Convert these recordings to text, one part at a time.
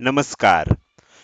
नमस्कार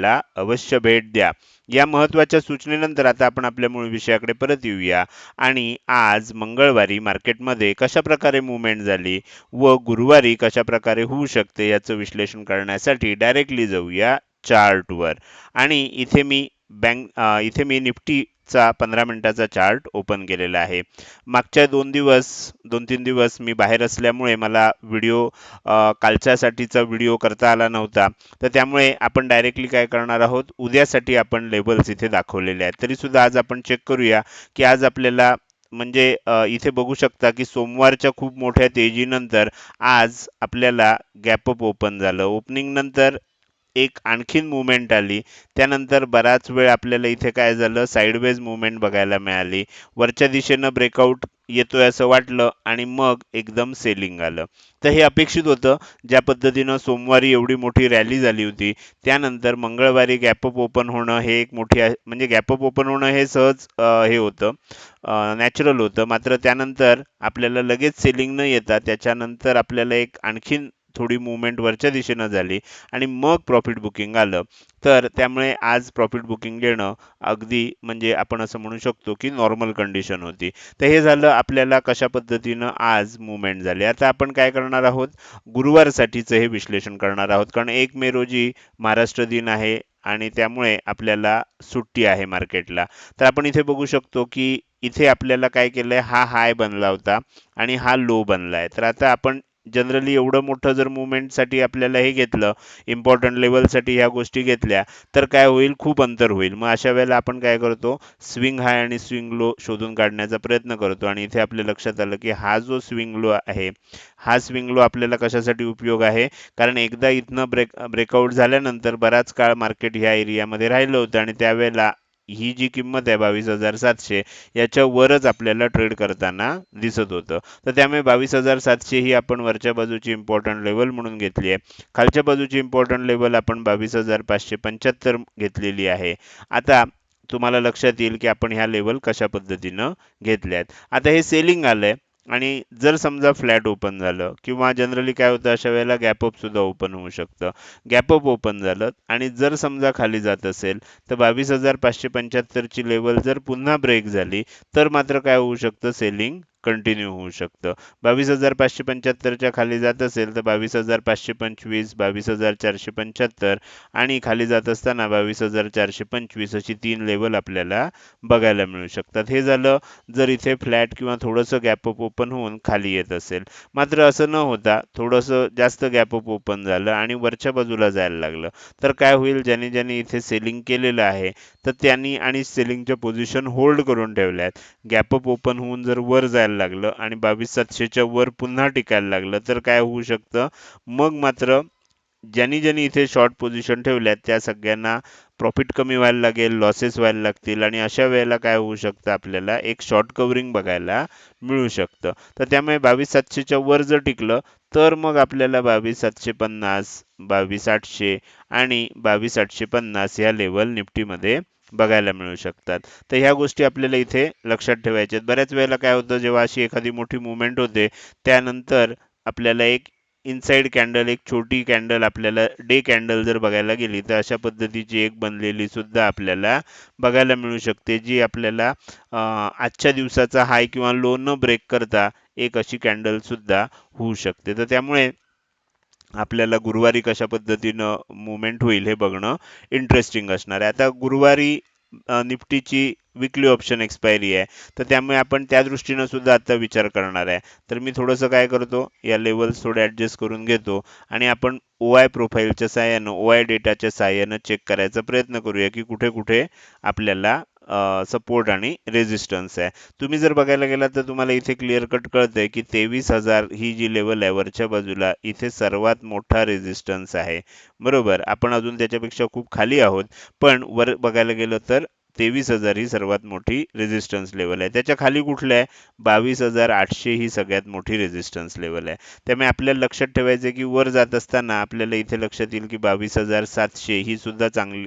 ला अवश्य भेट द्या. या महत्त्वाच्या सूचनेनंतर आता आपण आपल्या मूळ विषयाकडे परत येऊया. आणि आज मंगळवारी मार्केटमध्ये कशा प्रकारे मुवमेंट झाली व गुरुवारी कशा प्रकारे होऊ शकते याचं विश्लेषण करण्यासाठी डायरेक्टली जाऊया चार्टवर. आणि इथे मी बँक इथे मी निफ्टी चा पंधरा मिनिटाचा चार्ट ओपन केलेला आहे. मागच्या दोन दिवस दोन तीन दिवस मी बाहेर असल्यामुळे मला व्हिडिओ कालच्यासाठीचा व्हिडिओ करता आला नव्हता. तर त्यामुळे आपण डायरेक्टली काय करणार आहोत उद्यासाठी आपण लेबल्स इथे दाखवलेले आहेत. तरीसुद्धा आज आपण चेक करूया की आज आपल्याला म्हणजे इथे बघू शकता की सोमवारच्या खूप मोठ्या तेजीनंतर आज आपल्याला गॅपअप ओपन झालं. ओपनिंग नंतर एक आणखीन मुवमेंट आली. त्यानंतर बराच वेळ आपल्याला इथे काय झालं? साईडवेज मुवमेंट बघायला मिळाली. वरच्या दिशेनं ब्रेकआउट येतोय असं वाटलं आणि मग एकदम सेलिंग आलं. तर हे अपेक्षित होतं. ज्या पद्धतीनं सोमवारी एवढी मोठी रॅली झाली होती त्यानंतर मंगळवारी गॅपअप ओपन होणं हे एक मोठी म्हणजे गॅपअप ओपन होणं हे सहज हे होतं. नॅचरल होतं. मात्र त्यानंतर आपल्याला लगेच सेलिंग न येता त्याच्यानंतर आपल्याला एक आणखीन थोडी मुवमेंट वरच्या दिशेनं झाली आणि मग प्रॉफिट बुकिंग आलं. तर त्यामुळे आज प्रॉफिट बुकिंग घेणं अगदी म्हणजे आपण असं म्हणू शकतो की नॉर्मल कंडिशन होती. तर हे झालं आपल्याला कशा पद्धतीनं आज मुवमेंट झाली. आता आपण काय करणार आहोत? गुरुवारसाठीचं हे विश्लेषण करणार आहोत. कारण एक मे रोजी महाराष्ट्र दिन आहे आणि त्यामुळे आपल्याला सुट्टी आहे मार्केटला. तर आपण इथे बघू शकतो की इथे आपल्याला काय केलं आहे हा हाय बनला होता आणि हा लो बनला आहे तर आता आपण जनरली एवढं मोठं जर मुवमेंटसाठी आपल्याला हे घेतलं इम्पॉर्टंट लेवलसाठी ह्या गोष्टी घेतल्या तर काय होईल? खूप अंतर होईल. मग अशा वेळेला आपण काय करतो? स्विंग हाय आणि स्विंग लो शोधून काढण्याचा प्रयत्न करतो. आणि इथे आपल्या लक्षात आलं की हा जो स्विंग लो आहे हा स्विंग लो आपल्याला कशासाठी उपयोग आहे? कारण एकदा इथनं ब्रेक ब्रेकआउट झाल्यानंतर बराच काळ मार्केट ह्या एरियामध्ये राहिलं होतं. आणि त्यावेळेला ही जी किंमत आहे बावीस हजार सातशे याच्यावरच आपल्याला ट्रेड करताना दिसत होतं. तर त्यामुळे बावीस हजार सातशे ही आपण वरच्या बाजूची इम्पॉर्टंट लेवल म्हणून घेतली आहे. खालच्या बाजूची इम्पॉर्टंट लेवल आपण बावीस हजार पाचशे पंच्याहत्तर घेतलेली आहे. आता तुम्हाला लक्षात येईल की आपण ह्या लेवल कशा पद्धतीनं घेतल्या आहेत आता हे सेलिंग आलंय. आणि जर समजा फ्लॅट ओपन झालं किंवा जनरली काय होतं अशा वेळेला गॅपअप सुद्धा ओपन होऊ शकतं. गॅपअप ओपन झालं आणि जर समजा खाली जात असेल तर बावीस हजार पाचशे पंच्याहत्तरची लेवल जर पुन्हा ब्रेक झाली तर मात्र काय होऊ शकतं सेलिंग कंटिन्यू होऊ शकतं. बावीस हजार पाचशे पंच्याहत्तरच्या खाली जात असेल तर बावीस हजार पाचशे पंचवीस बावीस हजार चारशे पंच्याहत्तर आणि खाली जात असताना बावीस हजार चारशे पंचवीस अशी तीन लेवल आपल्याला बघायला मिळू शकतात. हे झालं जर इथे फ्लॅट किंवा थोडंसं गॅपअप ओपन होऊन खाली येत असेल. मात्र असं न होता थोडंसं जास्त गॅपअप ओपन झालं आणि वरच्या बाजूला जायला लागलं. तर काय होईल? ज्याने ज्याने इथे सेलिंग केलेलं आहे तर त्यांनी आणि सेलिंगच्या पोझिशन होल्ड करून ठेवल्या आहेत गॅपअप ओपन होऊन जर वर जायला लागलं आणि बावीस सातशेच्या वर पुन्हा टिकायला लागलं तर काय होऊ शकतं? मग मात्र ज्यांनी ज्यांनी इथे शॉर्ट पोझिशन ठेवल्यात त्या सगळ्यांना प्रॉफिट कमी व्हायला लागेल लॉसेस व्हायला लागतील आणि अशा वेळेला काय होऊ शकतं आपल्याला? एक शॉर्ट कव्हरिंग बघायला मिळू शकतं. तर त्यामुळे बावीस सातशेच्या वर जर टिकलं तर मग आपल्याला बावीस सातशे पन्नास बावीस आठशे आणि बावीस आठशे पन्नास ह्या लेवल निफ्टीमध्ये बघायला मिळू शकतात. तर ह्या गोष्टी आपल्याला इथे लक्षात ठेवायच्या आहेत. बऱ्याच वेळेला काय होतं जेव्हा अशी एखादी मोठी मुवमेंट होते त्यानंतर आपल्याला एक इनसाइड कॅन्डल एक छोटी कॅन्डल आपल्याला डे कॅन्डल जर बघायला गेली तर अशा पद्धतीची एक बनलेली सुद्धा आपल्याला बघायला मिळू शकते जी आपल्याला आजच्या दिवसाचा हाय किंवा लो न ब्रेक करता एक अशी कॅन्डल सुद्धा होऊ शकते. तर त्यामुळे आपल्याला गुरुवारी कशा पद्धतीनं मुवमेंट होईल हे बघणं इंटरेस्टिंग असणार आहे. आता गुरुवारी निफ्टीची विकली ऑप्शन एक्सपायरी आहे. तर त्यामुळे आपण त्या दृष्टीनं सुद्धा आता विचार करणार आहे. तर मी थोडंसं काय करतो या लेवल्स थोडे ॲडजस्ट करून घेतो आणि आपण ओ आय प्रोफाईलच्या सहाय्यानं ओ आय डेटाच्या सहाय्यानं चेक करायचा प्रयत्न करूया की कुठे कुठे आपल्याला सपोर्ट आणि रेझिस्टन्स आहे. तुम्ही जर बघायला गेलात तर तुम्हाला इथे क्लिअर कट कळतंय की तेवीस हजार ही जी लेवल आहे वरच्या बाजूला इथे सर्वात मोठा रेझिस्टन्स आहे. बरोबर? आपण अजून त्याच्यापेक्षा खूप खाली आहोत. पण वर बघायला गेलं तर तेवीस हजार ही सर्वात मोठी रेझिस्टन्स लेवल आहे. त्याच्याखाली कुठलं आहे? बावीस हजार आठशे ही सगळ्यात मोठी रेजिस्टन्स लेवल आहे. त्यामुळे आपल्याला लक्षात ठेवायचं की वर जात असताना आपल्याला इथे लक्षात येईल की बावीस हजार सातशे ही सुद्धा चांगली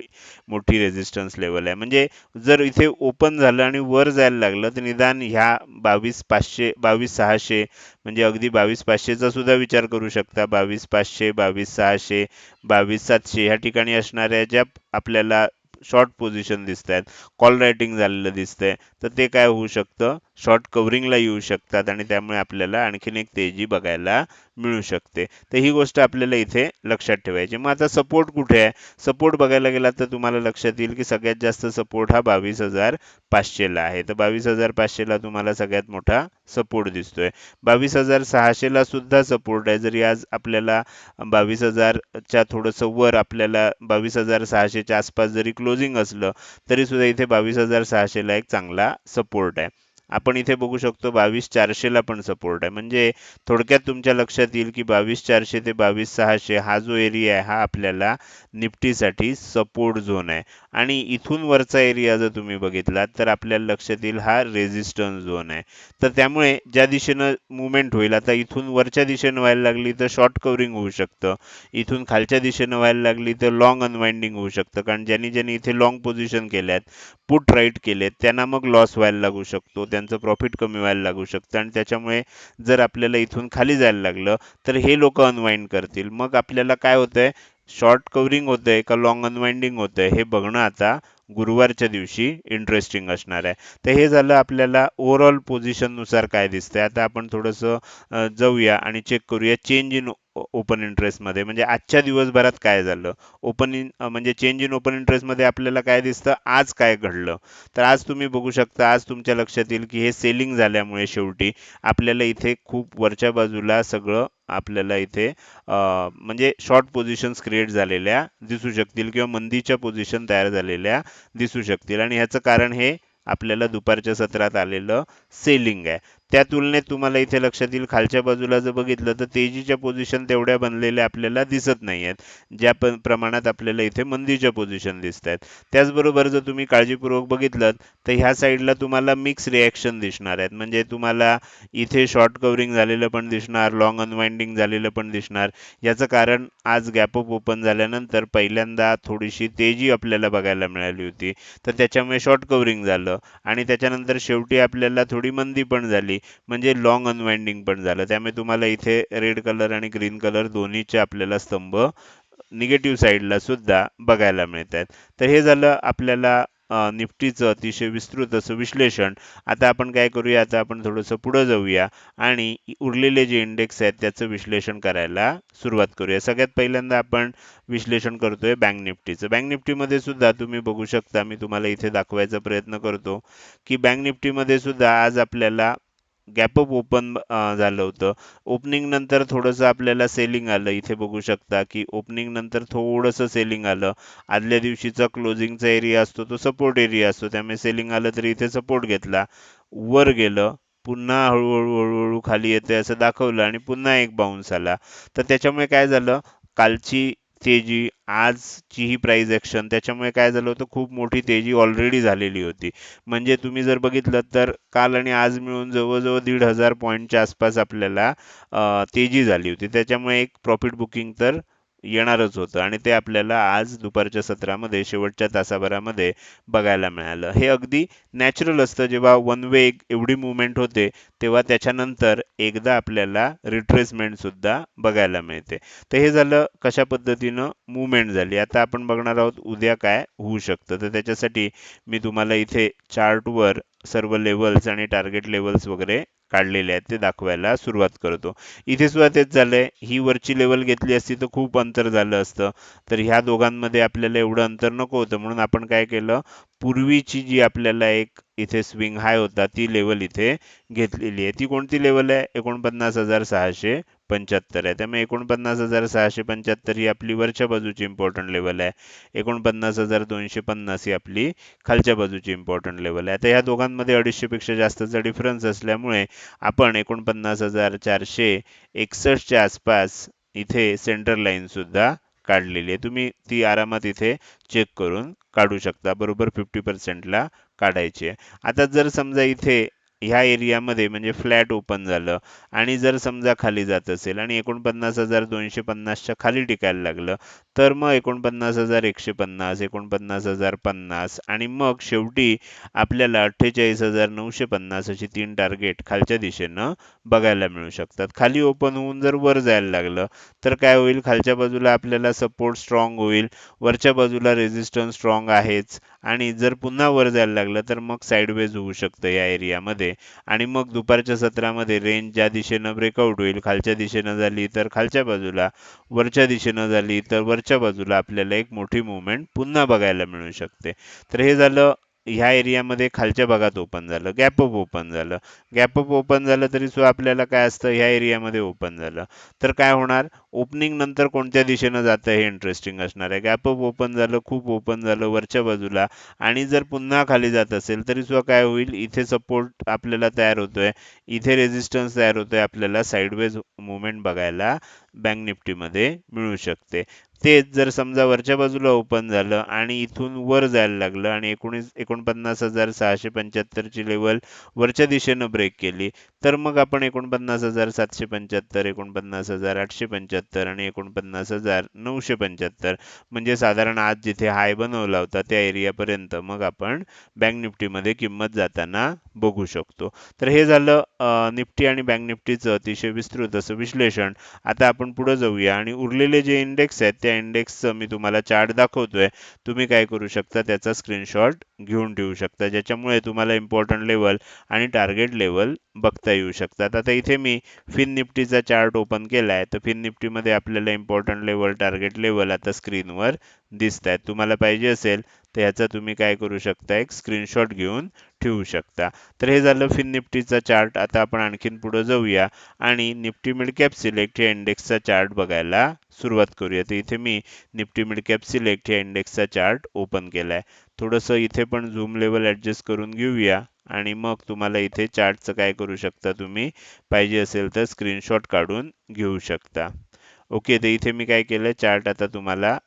मोठी रेझिस्टन्स लेवल आहे. म्हणजे जर इथे ओपन झालं आणि वर जायला लागलं तर निदान ह्या बावीस पाचशे बावीस सहाशे म्हणजे अगदी बावीस पाचशेचा सुद्धा विचार करू शकता. बावीस पाचशे बावीस सहाशे बावीस सातशे ह्या ठिकाणी असणाऱ्या ज्या आपल्याला शॉर्ट पोझिशन दिसत आहेत कॉल रायटिंग झालेलं दिसतंय. तर ते काय होऊ शकतं? शॉर्ट कव्हरिंगला येऊ शकतात आणि त्यामुळे आपल्याला आणखीन एक तेजी बघायला मिळू शकते. तर ही गोष्ट आपल्याला इथे लक्षात ठेवायची. मग आता सपोर्ट कुठे आहे? सपोर्ट बघायला गेला तर तुम्हाला लक्षात येईल की सगळ्यात जास्त सपोर्ट हा बावीस हजार पाचशेला आहे. तर बावीस हजार पाचशेला तुम्हाला सगळ्यात मोठा सपोर्ट दिसतोय. बावीस हजार सहाशेला सुद्धा सपोर्ट आहे जरी आज आपल्याला बावीस हजारच्या थोडंसं वर आपल्याला बावीस हजार सहाशेच्या आसपास जरी क्लोजिंग असलं तरी सुद्धा इथे बावीस हजार सहाशेला एक चांगला सपोर्ट आहे आपण इथे बघू शकतो बावीस चारशेला पण सपोर्ट आहे म्हणजे थोडक्यात तुमच्या लक्षात येईल की बावीस चारशे ते बावीस सहाशे हा जो एरिया आहे हा आपल्याला निफ्टीसाठी सपोर्ट झोन आहे. आणि इथून वरचा एरिया जर तुम्ही बघितलात तर आपल्याला लक्षात येईल हा रेझिस्टन्स झोन आहे. तर त्यामुळे ज्या दिशेनं मुवमेंट होईल आता इथून वरच्या दिशेनं व्हायला लागली तर शॉर्ट कव्हरिंग होऊ शकतं. इथून खालच्या दिशेनं व्हायला लागली तर लॉंग अनवाइंडिंग होऊ शकतं. कारण ज्यांनी ज्यांनी इथे लॉंग पोझिशन केल्यात पुट राईट केलेत त्यांना मग लॉस व्हायला लागू शकतो. त्यांचं प्रॉफिट कमी व्हायला लागू शकतं. आणि त्याच्यामुळे जर आपल्याला इथून खाली जायला लागलं तर हे लोक अनवाइंड करतील. मग आपल्याला काय होतंय? शॉर्ट कव्हरिंग होतंय का लॉंग अनवाइंडिंग होतंय हे बघणं आता गुरुवारच्या दिवशी इंटरेस्टिंग असणार आहे. तर हे झालं आपल्याला ओव्हरऑल पोझिशननुसार काय दिसतंय. आता आपण थोडंसं जाऊया आणि चेक करूया. चेंज इन ओपन इंटरेस्टमध्ये म्हणजे आजच्या दिवसभरात काय झालं? ओपन इन म्हणजे चेंज इन ओपन इंटरेस्टमध्ये आपल्याला काय दिसतं? आज काय घडलं? तर आज तुम्ही बघू शकता आज तुमच्या लक्षात येईल की हे सेलिंग झाल्यामुळे शेवटी आपल्याला इथे खूप वरच्या बाजूला सगळं आपल्याला इथे म्हणजे शॉर्ट पोझिशन्स क्रिएट झालेल्या दिसू शकतील किंवा मंदीच्या पोझिशन तयार झालेल्या दिसू शकतील. आणि ह्याचं कारण हे आपल्याला दुपारच्या सत्रात आलेलं सेलिंग आहे. त्या तुलनेत तुम्हाला इथे लक्षात येईल खालच्या बाजूला जर बघितलं तर तेजीच्या पोझिशन तेवढ्या बनलेल्या आपल्याला दिसत नाही आहेत ज्या प्रमाणात आपल्याला इथे मंदीच्या पोझिशन दिसत आहेत त्याचबरोबर जर तुम्ही काळजीपूर्वक बघितलं तर ह्या साईडला तुम्हाला मिक्स रिॲक्शन दिसणार आहेत. म्हणजे तुम्हाला इथे शॉर्ट कव्हरिंग झालेलं पण दिसणार लॉंग अनवाइंडिंग झालेलं पण दिसणार. याचं कारण आज गॅप अप ओपन झाल्यानंतर पहिल्यांदा थोडीशी तेजी आपल्याला बघायला मिळाली होती. तर त्याच्यामुळे शॉर्ट कव्हरिंग झालं. आणि त्याच्यानंतर शेवटी आपल्याला थोडी मंदी पण झाली. म्हणजे लॉंग अनवाइंडिंग पण झालं. त्यामुळे तुम्हाला इथे रेड कलर आणि ग्रीन कलर दोन्हीचे आपल्याला स्तंभ निगेटिव्ह साईडला सुद्धा बघायला मिळत आहेत तर हे झालं आपल्याला निफ्टीचं अतिशय विस्तृत असं विश्लेषण. आता आपण काय करूया? आता आपण थोडंसं पुढं जाऊया आणि उरलेले जे इंडेक्स आहेत त्याचं विश्लेषण करायला सुरुवात करूया. सगळ्यात पहिल्यांदा आपण विश्लेषण करतोय बँक निफ्टीचं. बँक निफ्टीमध्ये सुद्धा तुम्ही बघू शकता मी तुम्हाला इथे दाखवायचा प्रयत्न करतो की बँक निफ्टीमध्ये सुद्धा आज आपल्याला गॅपअप ओपन झालं होतं. ओपनिंग नंतर थोडंसं आपल्याला सेलिंग आलं. इथे बघू शकता की ओपनिंग नंतर थोडंसं सेलिंग आलं. आदल्या दिवशीचा क्लोजिंगचा एरिया असतो तो सपोर्ट एरिया असतो. त्यामुळे सेलिंग आलं तरी इथे सपोर्ट घेतला. वर गेलं पुन्हा हळूहळू हळूहळू खाली येते असं दाखवलं आणि पुन्हा एक बाउन्स आला. तर त्याच्यामुळे काय झालं? कालची तेजी आजची ही प्राईज ॲक्शन त्याच्यामुळे काय झालं होतं खूप मोठी तेजी ऑलरेडी झालेली होती. म्हणजे तुम्ही जर बघितलं तर काल आणि आज मिळून जवळजवळ दीड हजार पॉईंटच्या आसपास आपल्याला तेजी झाली होती. त्याच्यामुळे एक प्रॉफिट बुकिंग तर येणारच होतं. आणि ते आपल्याला आज दुपारच्या सत्रामध्ये शेवटच्या तासाभरामध्ये बघायला मिळालं. हे अगदी नॅचरल असतं. जेव्हा वन वे एवढी मुवमेंट होते तेव्हा त्याच्यानंतर एकदा आपल्याला रिट्रेसमेंट सुद्धा बघायला मिळते. तर हे झालं कशा पद्धतीनं मुवमेंट झाली. आता आपण बघणार आहोत उद्या काय होऊ शकतं. तर त्याच्यासाठी मी तुम्हाला इथे चार्टवर सर्व लेवल्स आणि टार्गेट लेवल्स वगैरे काढलेले आहेत ते दाखवायला सुरुवात करतो. इथे सुद्धा तेच झालंय. ही वरची लेवल घेतली असती तर खूप अंतर झालं असतं. तर ह्या दोघांमध्ये आपल्याला एवढं अंतर नको होतं. म्हणून आपण काय केलं? पूर्वीची जी आपल्याला एक इथे स्विंग हाय होता ती लेवल इथे घेतलेली आहे. ती कोणती लेवल आहे? एकोणपन्नास हजार सहाशे पंच्याहत्तर आहे. त्यामुळे एकोणपन्नास हजार सहाशे पंच्याहत्तर ही आपली वरच्या बाजूची इम्पॉर्टंट लेवल आहे. एकोणपन्नास हजार दोनशे पन्नास ही आपली खालच्या बाजूची इम्पॉर्टंट लेवल आहे. आता या दोघांमध्ये अडीचशेपेक्षा जास्तचा डिफरन्स असल्यामुळे आपण एकोणपन्नास हजार चारशे एकसष्टच्या आसपास इथे सेंटर लाईन सुद्धा काढलेली आहे. तुम्ही ती आरामात इथे चेक करून काढू शकता. बरोबर फिफ्टी पर्सेंटला काढायची आहे. आता जर समजा इथे ह्या एरियामध्ये म्हणजे फ्लॅट ओपन झालं. आणि जर समजा खाली जात असेल आणि एकोणपन्नास हजार दोनशे पन्नासच्या खाली टिकायला लागलं तर मग एकोणपन्नास हजार एकशे पन्नास एकोणपन्नास हजार पन्नास आणि मग शेवटी आपल्याला अठ्ठेचाळीस हजार नऊशे पन्नास अशी तीन टार्गेट खालच्या दिशेनं बघायला मिळू शकतात. खाली ओपन होऊन जर वर जायला लागलं तर काय होईल? खालच्या बाजूला आपल्याला सपोर्ट स्ट्रॉंग होईल. वरच्या बाजूला रेझिस्टन्स स्ट्रॉंग आहेच. आणि जर पुन्हा वर जायला लागलं तर मग साईडवेज होऊ शकतं या एरियामध्ये आणि मग दुपारच्या सत्रामध्ये रेंज ज्या दिशेनं ब्रेकआउट होईल खालच्या दिशेनं झाली तर खालच्या बाजूला वरच्या दिशेनं झाली तर वरच्या बाजूला आपल्याला एक मोठी मुवमेंट पुन्हा बघायला मिळू शकते. तर हे झालं ह्या एरियामध्ये खालच्या भागात ओपन झालं गॅप अप ओपन झालं. गॅप अप ओपन झालं तरी सुद्धा आपल्याला काय असतं? ह्या एरियामध्ये ओपन झालं. तर काय होणार? ओपनिंग नंतर कोणत्या दिशेनं जातं हे इंटरेस्टिंग असणार आहे. गॅप अप ओपन झालं खूप ओपन झालं वरच्या बाजूला. आणि जर पुन्हा खाली जात असेल तरी सुद्धा काय होईल? इथे सपोर्ट आपल्याला तयार होतोय. इथे रेझिस्टन्स तयार होतोय आपल्याला साईडवेज मुवमेंट बघायला. बँक निफ्टीमध्ये मिळू शकते. तेच जर समजा वरच्या बाजूला ओपन झालं आणि इथून वर जायला लागलं आणि एकोणीस एकोणपन्नास हजार सहाशे पंच्याहत्तरची लेवल वरच्या दिशेनं ब्रेक केली तर मग आपण एकोणपन्नास हजार सातशे पंच्याहत्तर एकोणपन्नास हजार आठशे पंच्याहत्तर आणि एकोणपन्नास हजार नऊशे पंच्याहत्तर म्हणजे साधारण आज जिथे हाय बनवला होता त्या एरियापर्यंत मग आपण बँक निफ्टीमध्ये किंमत जाताना बघू शकतो. तर हे झालं निफ्टी आणि बँक निफ्टीचं अतिशय विस्तृत असं विश्लेषण. आता आपण पुढे जाऊया. आणि उरलेले जे इंडेक्स आहेत त्या इंडेक्सचं मी तुम्हाला चार्ट दाखवतोय. तुम्ही काय करू शकता त्याचा स्क्रीनशॉट घेऊन ठेवू शकता. ज्याच्यामुळे तुम्हाला इम्पॉर्टंट लेवल आणि टार्गेट लेवल बघता येऊ शकतात. आता इथे मी फिन निफ्टीचा चार्ट ओपन केला आहे तर फिन निफ्टीमध्ये आपल्याला इम्पॉर्टंट लेवल टार्गेट लेवल आता स्क्रीनवर दिसत आहेत तुम्हाला पाहिजे असेल तर याचा तुम्ही काय करू शकता एक स्क्रीनशॉट घेऊन ठेवू शकता. तर हे झालं फिन निफ्टीचा चार्ट आता आपण आणखीन पुढे जाऊया आणि निफ्टी मिडकॅप सिलेक्ट या इंडेक्सचा चार्ट बघायला सुरुवात करूया. तर इथे मी निफ्टी मिडकॅप सिलेक्ट या इंडेक्सचा चार्ट ओपन केलाय. थोडंसं इथे पण झूम लेवल ॲडजस्ट करून घेऊया आणि मग तुम्हाला इथे चार्टचं काय करू शकता तुम्ही पाहिजे असेल तर स्क्रीनशॉट काढून घेऊ शकता. ओके तर इथे मी काय केलं चार्ट आता तुम्हाला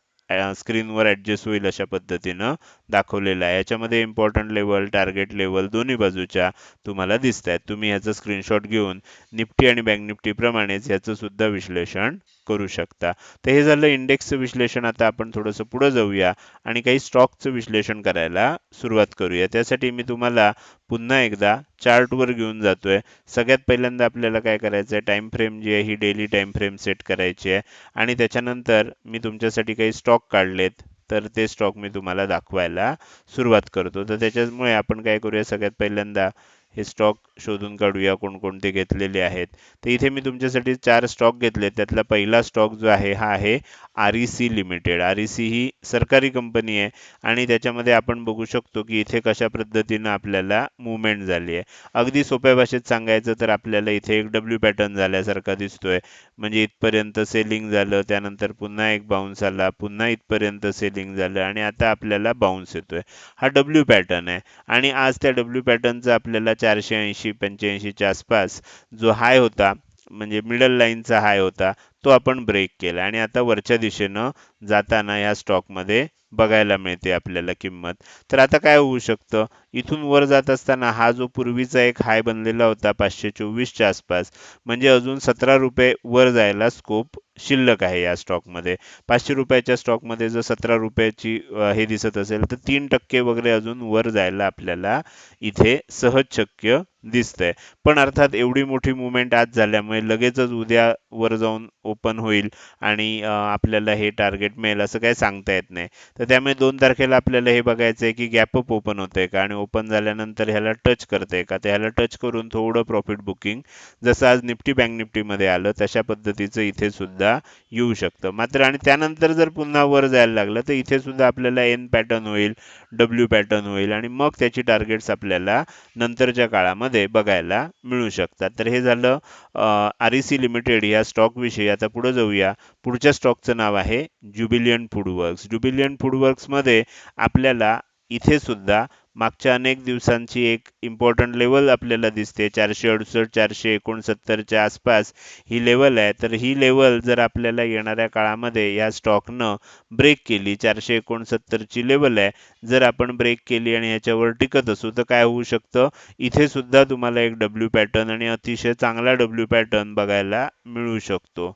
स्क्रीनवर ऍडजस्ट होईल अशा पद्धतीनं. दाखवलेलं आहे. याच्यामध्ये इम्पॉर्टंट लेवल टार्गेट लेवल दोन्ही बाजूच्या तुम्हाला दिसत आहेत तुम्ही ह्याचं स्क्रीनशॉट घेऊन निफ्टी आणि बँक निफ्टी प्रमाणेच याचं सुद्धा विश्लेषण करू शकता. तर हे झालं इंडेक्सचं विश्लेषण. आता आपण थोडंसं पुढं जाऊया आणि काही स्टॉकचं विश्लेषण करायला सुरुवात करूया. त्यासाठी मी तुम्हाला पुन्हा एकदा चार्टवर घेऊन जातोय. सगळ्यात पहिल्यांदा आपल्याला काय करायचं आहे टाइम फ्रेम जी आहे ही डेली टाईम फ्रेम सेट करायची आहे. आणि त्याच्यानंतर मी तुमच्यासाठी काही स्टॉक काढलेत. तर ते स्टॉक मी तुम्हाला दाखवायला सुरुवात करतो. तर त्याच्यामुळे आपण काय करूया सगळ्यात पहिल्यांदा हे स्टॉक शोधून काढूया कोणकोणते घेतलेले आहेत. तर इथे मी तुमच्यासाठी चार स्टॉक घेतले त्यातला पहिला स्टॉक जो आहे हा आहे R E C limited R E C ही सरकारी कंपनी आहे आणि त्याच्यामध्ये आपण बघू शकतो की इथे कशा पद्धतीनं आपल्याला मुवमेंट झाली आहे. अगदी सोप्या भाषेत सांगायचं तर आपल्याला इथे एक डब्ल्यू पॅटर्न झाल्यासारखा दिसतोय. म्हणजे इथपर्यंत सेलिंग झालं त्यानंतर पुन्हा एक बाउन्स आला पुन्हा इथपर्यंत सेलिंग झालं आणि आता आपल्याला बाउन्स येतोय. हा डब्ल्यू पॅटर्न आहे. आणि आज त्या डब्ल्यू पॅटर्नचा आपल्याला चारशे ऐंशी पंच्याऐंशीच्या आसपास जो हाय होता म्हणजे मिडल लाईनचा हाय होता तो आपण ब्रेक केला. आणि आता वरच्या दिशेनं जाताना या स्टॉकमध्ये बघायला मिळते आपल्याला किंमत. तर आता काय होऊ शकतं? इथून वर जात असताना हा जो पूर्वीचा एक हाय बनलेला होता पाचशे चोवीसच्या आसपास म्हणजे अजून सतरा रुपये वर जायला स्कोप शिल्लक आहे या स्टॉकमध्ये. पाचशे रुपयाच्या स्टॉकमध्ये जर सतरा रुपयाची हे दिसत असेल तर तीन टक्के वगैरे अजून वर जायला आपल्याला इथे सहज शक्य दिसतंय. पण अर्थात एवढी मोठी मुवमेंट आज झाल्यामुळे लगेचच उद्या वर जाऊन ओपन होईल आणि आपल्याला हे टार्गेट मिळेल असं काही सांगता येत नाही. तर त्यामुळे दोन तारखेला आपल्याला हे बघायचं आहे की गॅपअप ओपन होतंय का आणि ओपन झाल्यानंतर ह्याला टच करते का? तर ह्याला टच करून थोडं प्रॉफिट बुकिंग जसं आज निफ्टी बँक निफ्टीमध्ये आलं तशा पद्धतीचं इथे सुद्धा सुद्धा येऊ शकतं. मात्र आणि त्यानंतर जर पुन्हा वर जायला लागलं तर इथे सुद्धा आपल्याला एन पॅटर्न होईल डब्ल्यू पॅटर्न होईल आणि मग त्याची टार्गेट्स आपल्याला नंतरच्या काळामध्ये बघायला मिळू शकतात. तर हे झालं आर ई सी लिमिटेड या स्टॉक विषयी. आता पुढे जाऊया. पुढच्या स्टॉकचं नाव आहे ज्युबिलियन फूडवर्क्स ज्युबिलियन फूडवर्क्समध्ये आपल्याला इथे सुद्धा मागच्या अनेक दिवसांची एक इम्पॉर्टंट लेवल आपल्याला दिसते. चारशे अडुसष्ट चारशे एकोणसत्तरच्या आसपास ही लेवल आहे. तर ही लेवल जर आपल्याला येणाऱ्या काळामध्ये या स्टॉकनं ब्रेक केली चारशे एकोणसत्तरची लेवल आहे जर आपण ब्रेक केली आणि याच्यावर टिकत असू तर काय होऊ शकतं? इथे सुद्धा तुम्हाला एक डब्ल्यू पॅटर्न आणि अतिशय चांगला डब्ल्यू पॅटर्न बघायला मिळू शकतो.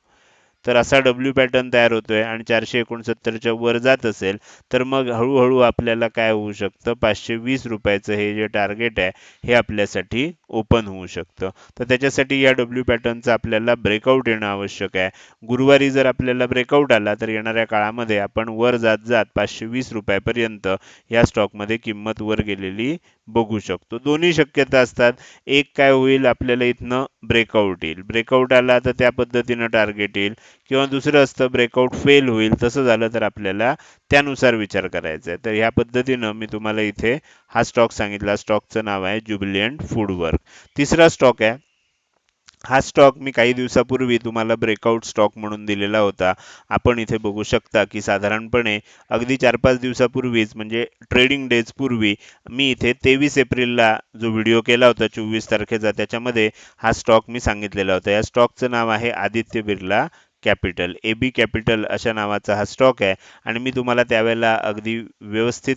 तर असा डब्ल्यू पॅटर्न तयार होतोय आणि चारशे एकोणसत्तरच्या वर जात असेल तर मग हळूहळू आपल्याला काय होऊ शकतं? पाचशे वीस रुपयाचं हे जे टार्गेट आहे हे आपल्यासाठी ओपन होऊ शकतं. तर त्याच्यासाठी या डब्ल्यू पॅटर्नचा आपल्याला ब्रेकआउट येणं आवश्यक आहे. गुरुवारी जर आपल्याला ब्रेकआउट आला तर येणाऱ्या काळामध्ये आपण वर जात जात पाचशे वीस रुपयापर्यंत या स्टॉकमध्ये किंमत वर गेलेली बघू शकतो. दोन्ही शक्यता असतात. एक काय होईल आपल्याला इथनं ब्रेकआउट येईल. ब्रेकआउट आला तर त्या पद्धतीनं टार्गेट येईल. किंवा दुसरं असतं ब्रेकआउट फेल होईल तसं झालं तर आपल्याला त्यानुसार विचार करायचा आहे. तर ह्या पद्धतीनं मी तुम्हाला इथे हा स्टॉक सांगितला. स्टॉकचं नाव आहे ज्युबिलियंट फूडवर्क तिसरा स्टॉक आहे. हा स्टॉक मी काही दिवसापूर्वी तुम्हाला ब्रेकआउट स्टॉक म्हणून दिलेला होता. आपण इथे बघू शकता की साधारणपणे अगदी चार पाच दिवसापूर्वीच म्हणजे ट्रेडिंग डेज पूर्वी मी इथे तेवीस एप्रिलला जो व्हिडिओ केला होता चोवीस तारखेचा त्याच्यामध्ये हा स्टॉक मी सांगितलेला होता. या स्टॉकचं नाव आहे Aditya Birla capital A B capital अशा नावाचा हा स्टॉक आहे. आणि मी तुम्हाला त्यावेळेला अगदी व्यवस्थित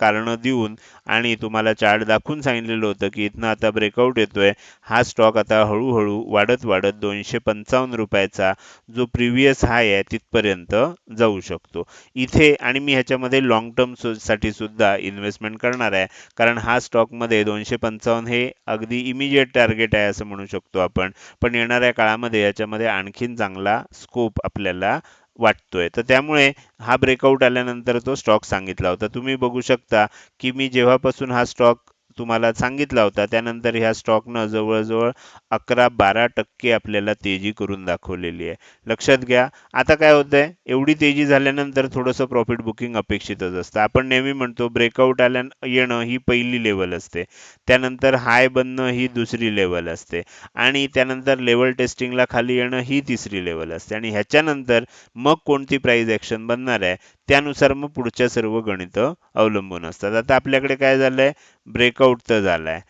कारणं देऊन आणि तुम्हाला चार्ट दाखवून सांगितलेलं होतं की इथनं आता ब्रेकआउट येतोय. हा स्टॉक आता हळूहळू वाढत वाढत दोनशे पंचावन्न रुपयाचा जो प्रिव्हियस हाय आहे तिथपर्यंत जाऊ शकतो. इथे आणि मी ह्याच्यामध्ये लॉंग टर्मसाठी सुद्धा इन्व्हेस्टमेंट करणार आहे. कारण हा स्टॉकमध्ये दोनशे पंचावन्न हे अगदी इमिजिएट टार्गेट आहे असं म्हणू शकतो आपण. पण येणाऱ्या काळामध्ये याच्यामध्ये आणखीन चांगला स्कोप आपल्याला वाटतोय. तर त्यामुळे हा ब्रेकआउट आल्यानंतर तो स्टॉक सांगितला होता. तुम्ही बघू शकता की मी जेव्हापासून हा स्टॉक तुम्हाला सांगितला होता त्यानंतर ह्या स्टॉकनं जवळजवळ अकरा बारा टक्के आपल्याला तेजी करून दाखवलेली आहे. लक्षात घ्या आता काय होतंय? एवढी तेजी झाल्यानंतर थोडंसं प्रॉफिट बुकिंग अपेक्षितच असतं. आपण नेहमी म्हणतो ब्रेकआउट आल्या येणं ही पहिली लेवल असते. त्यानंतर हाय बनणं ही दुसरी लेवल असते. आणि त्यानंतर लेवल टेस्टिंगला खाली येणं ही तिसरी लेवल असते. आणि ह्याच्यानंतर मग कोणती प्राईज ॲक्शन बनणार आहे? त्यानुसार मग पुढच्या सर्व गणित अवलंबून असतात. आता आपल्याकडे काय झालंय? ब्रेकआउट तर झालाय.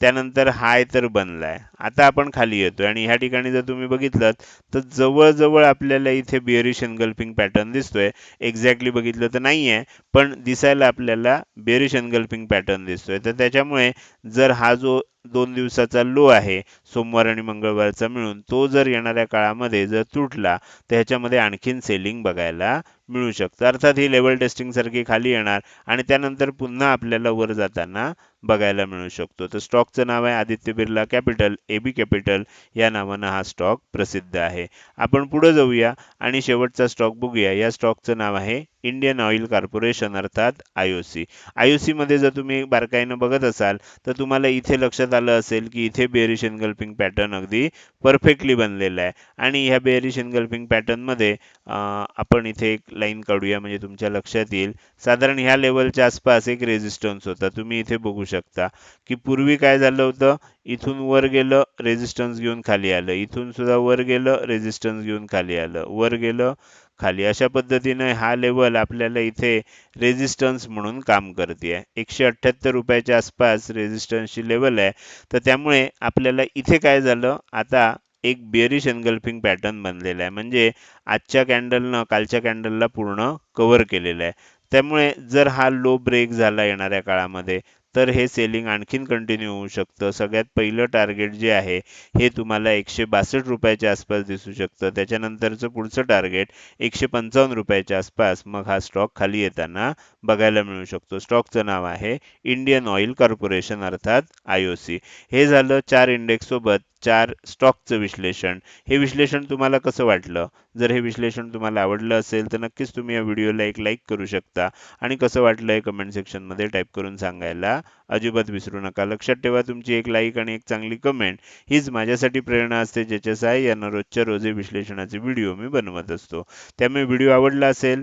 त्यानंतर हाय तर बनलाय. आता आपण खाली येतोय आणि ह्या ठिकाणी जर तुम्ही बघितलं तर जवळजवळ आपल्याला इथे बिअरिश एनगल्फिंग पॅटर्न दिसतोय. एक्झॅक्टली बघितलं तर नाहीये पण दिसायला आपल्याला बेरिश एनगल्फिंग पॅटर्न दिसतोय. तर त्याच्यामुळे जर हा जो दोन दिवसाचा लो आहे सोमवार आणि मंगळवारचा मिळून तो जर येणाऱ्या काळामध्ये जर तुटला तर ह्याच्यामध्ये आणखीन सेलिंग बघायला मिळू शकतं. अर्थात ही लेवल टेस्टिंग सारखी खाली येणार आणि त्यानंतर पुन्हा आपल्याला वर जाताना बघायला मिळू शकतो. तर स्टॉकचं नाव आहे Aditya Birla capital A B capital. या नावानं हा स्टॉक प्रसिद्ध आहे. आपण पुढे जाऊया आणि शेवटचा स्टॉक बघूया. या स्टॉकचं नाव आहे इंडियन ऑइल कॉर्पोरेशन अर्थात I O C I O मध्ये जर तुम्ही बारकाईनं बघत असाल तर तुम्हाला इथे लक्षात आलं असेल की इथे बेरिश एनगल्पिंग पॅटर्न अगदी परफेक्टली बनलेला आहे. आणि ह्या बेरिश एनगल्पिंग पॅटर्नमध्ये आपण इथे एक लाईन काढूया म्हणजे तुमच्या लक्षात येईल. साधारण ह्या लेवलच्या आसपास एक रेजिस्टन्स होता. तुम्ही इथे बघू शकता की पूर्वी काय झालं होतं? इथून वर गेलं रेजिस्टन्स घेऊन खाली आलं. इथून सुद्धा वर गेलं रेजिस्टन्स घेऊन खाली आलं. वर गेलं खाली. अशा पद्धतीने हा लेवल आपल्याला इथे रेजिस्टन्स म्हणून काम करते एकशे अठ्ठ्याहत्तर रुपयाच्या आसपास रेझिस्टन्सची लेवल आहे. तर त्यामुळे आपल्याला इथे काय झालं? आता एक बेरिश एनगल्फिंग पॅटर्न बनलेला आहे. म्हणजे आजच्या कॅन्डलनं कालच्या कॅन्डलला पूर्ण कव्हर केलेलं आहे. त्यामुळे जर हा लो ब्रेक झाला येणाऱ्या काळामध्ये तर हे सेलिंग आणखीन कंटिन्यू होऊ शकतं. सगळ्यात पहिलं टार्गेट जे आहे हे तुम्हाला एकशे बासष्ट रुपयाच्या आसपास दिसू शकतं. त्याच्यानंतरचं पुढचं टार्गेट एकशे पंचावन्न रुपयाच्या आसपास. मग हा स्टॉक खाली येताना बघायला मिळू शकतो. स्टॉकचं नाव आहे इंडियन ऑइल कॉर्पोरेशन अर्थात आय ओ सी हे झालं चार इंडेक्ससोबत चार स्टॉकचं विश्लेषण. हे विश्लेषण तुम्हाला कसं वाटलं? जर हे विश्लेषण तुम्हाला आवडलं असेल तर नक्कीच तुम्ही या व्हिडिओला एक लाईक करू शकता. आणि कसं वाटलं हे कमेंट सेक्शनमध्ये टाईप करून सांगायला अजिबात विसरू नका. लक्षात ठेवा तुमची एक लाईक आणि एक चांगली कमेंट हीच माझ्यासाठी प्रेरणा असते ज्याच्या सहाय्यानं रोजच्या रोज हे विश्लेषणाचे व्हिडिओ मी बनवत असतो. त्यामुळे व्हिडिओ आवडला असेल